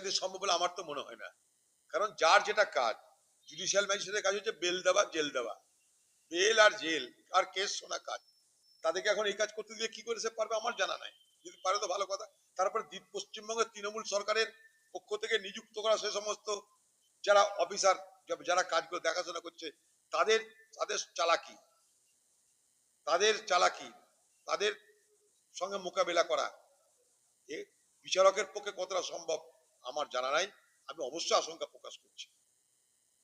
ম্যাজিস্ট্রেটের সম্ভব বলে আমার তো মনে হয় না। কারণ যার যেটা কাজ জুডিশিয়াল ম্যাজিস্ট্রেটের কাজ হচ্ছে বেল দেওয়া জেল দেওয়া। বেল আর জেল আর কেস শোনা কাজ। তাদেরকে এখন এই কাজ করতে দিলে কি করে সে পারবে আমার জানা নাই। যদি পারে তো ভালো কথা। তারপরে পশ্চিমবঙ্গের তৃণমূল সরকারের পক্ষ থেকে নিযুক্ত করা সে সমস্ত যারা অফিসার যারা কাজগুলো দেখাশোনা করছে, তাদের তাদের চালাকি। তাদের চালাকি, তাদের সঙ্গে মোকাবেলা করা। বিচারকের পক্ষে কতটা সম্ভব? আমার জানা নাই, আমি অবশ্যই আশঙ্কা প্রকাশ করছি।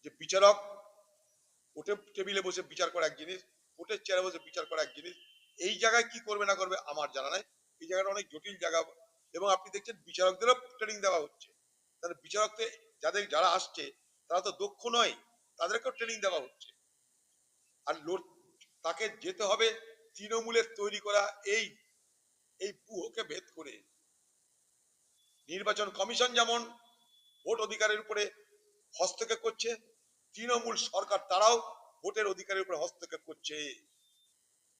যে বিচারক কোর্টে টেবিলে বসে বিচার করা এক জিনিস, কোর্টের চেয়ারে বসে বিচার করা এক জিনিস, এই জায়গায় কি করবে না করবে আমার জানা নাই। এই জায়গাটা অনেক জটিল জায়গা এবং আপনি দেখছেন বিচারকদেরও ট্রেনিং দেওয়া হচ্ছে। তাহলে বিচারকদের যাদের যারা আসছে, তারা তো দক্ষ নয়, তাদেরকেও ট্রেনিং দেওয়া হচ্ছে। আর তাকে যেতে হবে তৃণমূলের তৈরি করা এই এই পুহকে ভেদ করে। নির্বাচন কমিশন যেমন ভোট অধিকারের উপরে হস্তক্ষেপ করছে, তৃণমূল সরকার তারাও ভোটের অধিকারের উপরে হস্তক্ষেপ করছে।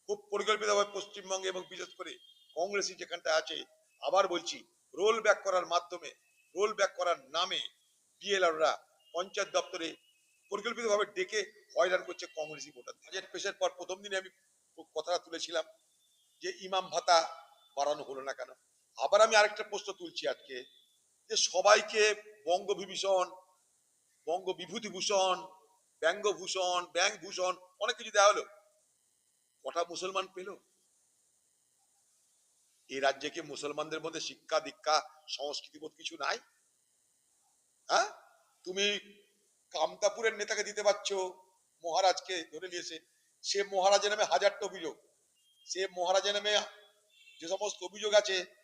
খুব পরিকল্পিতভাবে পশ্চিমবঙ্গে এবং বিশেষ করে কংগ্রেসই যেখানটা আছে, আবার বলছি, রোল ব্যাক করার মাধ্যমে, রোল ব্যাক করার নামে বিএলআররা পঞ্চায়েত দপ্তরে পরিকল্পিতভাবে ডেকে হয়রান করছে কংগ্রেসি ভোটার। বাজেট পেশের পর প্রথম দিনে আমি কথাটা তুলেছিলাম যে, ইমাম ভাতা বাড়ানো হলো না কেন? আবার আমি আরেকটা প্রশ্ন তুলছি আজকে, যে সবাইকে বঙ্গবিভূষণ বঙ্গ বিভূতিভূষণ ব্যঙ্গভূষণ, ব্যাংকভূষণ, অনেক কিছু দেওয়া হলো। কটা মুসলমান পেল? এই রাজ্যে কি মুসলমানদের মধ্যে শিক্ষা, দীক্ষা সংস্কৃতি বোধ কিছু নাই? হ্যাঁ? তুমি কামতাপুরের নেতাকে দিতে পারছ, মহারাজকে ধরে নিয়েছে সে মহারাজের নামে হাজারটা অভিযোগ। সে মহারাজের নামে যে সমস্ত অভিযোগ আছে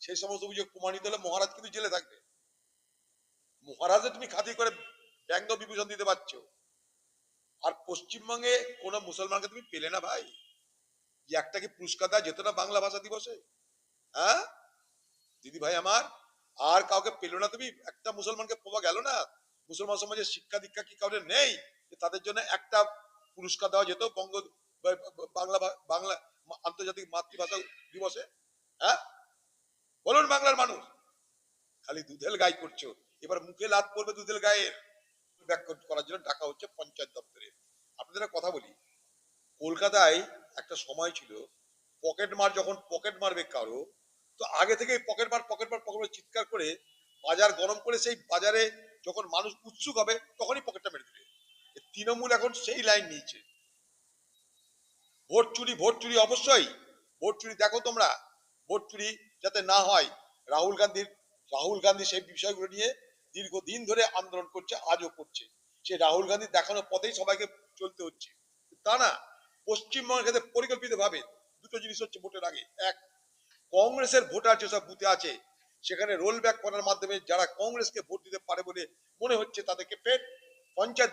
সেই সমস্ত অভিযোগ প্রমাণিত হলে মহারাজ কিন্তু জেলে থাকবে। মহারাজে তুমি খাতির করে ব্যঙ্গ বিভূষণ দিতে পারছ। আর পশ্চিমবঙ্গে কোন মুসলমানকে তুমি পেলে না ভাই। যে একটা কি পুরস্কার দেওয়া যেত না বাংলা ভাষা দিবসে? হ্যাঁ? দিদি ভাই আমার, আর কাউকে পেল না তুমি? একটা মুসলমানকে পাওয়া গেল না? মুসলমান সমাজে শিক্ষা দীক্ষা কি কাউকে নেই? তাদের জন্য একটা পুরস্কার দেওয়া যেত বঙ্গ বাংলা বাংলা আন্তর্জাতিক মাতৃভাষা দিবসে হ্যাঁ বলুন বাংলার মানুষ খালি দুধেল গায়ে করছ। এবার মুখে লাত পড়বে দুধেল গায়ের। ব্যাখ্যা করার জন্য ডাকা হচ্ছে পঞ্চায়েত দপ্তরে। আপনাদের কথা বলি। কলকাতায় একটা সময় ছিল, পকেট মার যখন পকেট মারবে কারও, তো আগে থেকে পকেট মার পকেট মার পকেট মার চিৎকার করে বাজার গরম করে সেই বাজারে যখন মানুষ উৎসুক হবে, তখনই পকেটটা মেরে দেবে। তৃণমূল এখন সেই লাইন নিয়েছে। ভোট চুরি ভোট চুরি অবশ্যই। ভোট চুরি দেখো তোমরা। ভোট চুরি যাতে না হয়, রাহুল গান্ধীর রাহুল গান্ধী সেই বিষয়গুলো নিয়ে দীর্ঘদিন ধরে আন্দোলন করছে, আজও করছে। সে রাহুল গান্ধী দেখানো পথেই সবাইকে চলতে হচ্ছে। তা না, পশ্চিমবঙ্গের ক্ষেত্রে পরিকল্পিত ভাবে দুটো জিনিস হচ্ছে ভোটের আগে। এক, কংগ্রেসের ভোটার যেসব বুথে আছে, সেখানে রোল ব্যাক করার মাধ্যমে যারা কংগ্রেসকে ভোট দিতে পারে বলে মনে হচ্ছে তাদেরকে ফের পঞ্চায়েত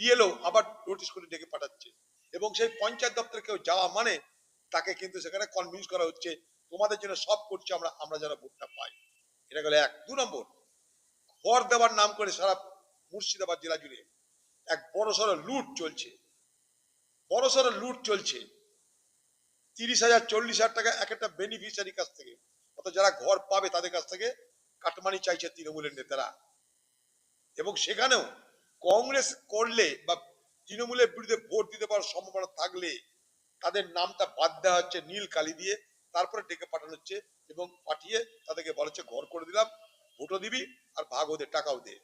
বিএলও আবার নোটিশ করে ডেকে পাঠাচ্ছে। এবং সেই পঞ্চায়েত দপ্তরে কেউ যাওয়া মানে তাকে কিন্তু সেখানে কনভিন্স করা হচ্ছে, তোমাদের জন্য সব করছে আমরা আমরা যারা ভোটটা পাই। এটা গেল এক। দু নম্বর, ঘর দেওয়ার নাম করে সারা মুর্শিদাবাদ জেলা জুড়ে এক বড় সড়ো লুট চলছে। বড় সড়ো লুট চলছে। তিরিশ হাজার, চল্লিশ হাজার টাকা এক একটা বেনিফিশিয়ারি কাছ থেকে। অর্থাৎ যারা ঘর পাবে তাদের কাছ থেকে কাটমানি চাইছে তৃণমূলের নেতারা। এবং সেখানেও কংগ্রেস করলে বা তৃণমূলের বিরুদ্ধে ভোট দিতে পারার সম্ভাবনা থাকলে তাদের নামটা বাদ দেওয়া হচ্ছে নীল কালি দিয়ে। তারপরে ডেকে পাঠানো হচ্ছে এবং পাঠিয়ে তাদেরকে বলা হচ্ছে, ঘর করে দিলাম, ভোটও দিবি আর ভাগ ওদের টাকাও দে।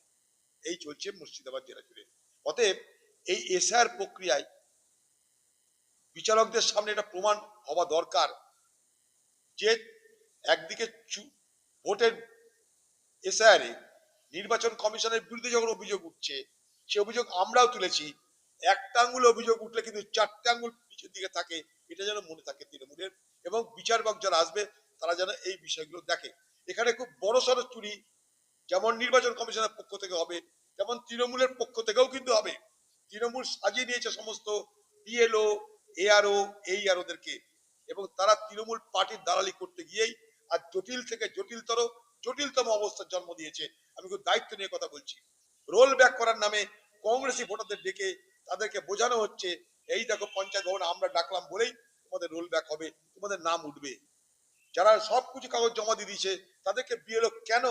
এই চলছে মুর্শিদাবাদ জেলা জুড়ে। অতএব এই এসআর প্রক্রিয়ায় বিচারকদের সামনে এটা প্রমাণ হওয়া দরকার যে একদিকে ভোটের এসআরে নির্বাচন কমিশনের বিরুদ্ধে যখন অভিযোগ উঠছে, সে অভিযোগ আমরাও তুলেছি। একটা আঙ্গুল অভিযোগ উঠলে কিন্তু চারটে আঙ্গুল পিছের দিকে থাকে, এটা যেন মনে থাকে তৃণমূলের। এবং বিচারক যারা আসবে, তারা যেন এই বিষয়গুলো দেখে। এখানে খুব বড় সড়ো চুরি, যেমন নির্বাচন কমিশনের পক্ষ থেকে হবে যেমন তৃণমূলের পক্ষ থেকেও কিন্তু হবে। তৃণমূল সাজিয়ে নিয়েছে সমস্ত বিএলও এআরও এই আর ওদেরকে এবং তারা তৃণমূল পার্টির দালালি করতে গিয়েই আর জটিল থেকে জটিলতর, জটিলতম অবস্থার জন্ম দিয়েছে। আমি খুব দায়িত্ব নিয়ে কথা বলছি। রোল ব্যাক করার নামে কংগ্রেসি ভোটারদের ডেকে তাদেরকে বোঝানো হচ্ছে, এই দেখো পঞ্চায়েত ভবন, আমরা ডাকলাম বলেই তোমাদের রোল ব্যাক হবে, তোমাদের নাম উঠবে। যারা সব কিছু কাগজ জমা দিয়ে দিয়েছে, তাদেরকে বিএলও কেন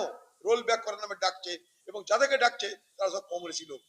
রোল ব্যাক করার নামে ডাকছে এবং যাদেরকে ডাকছে, তারা সব কংগ্রেসী লোক।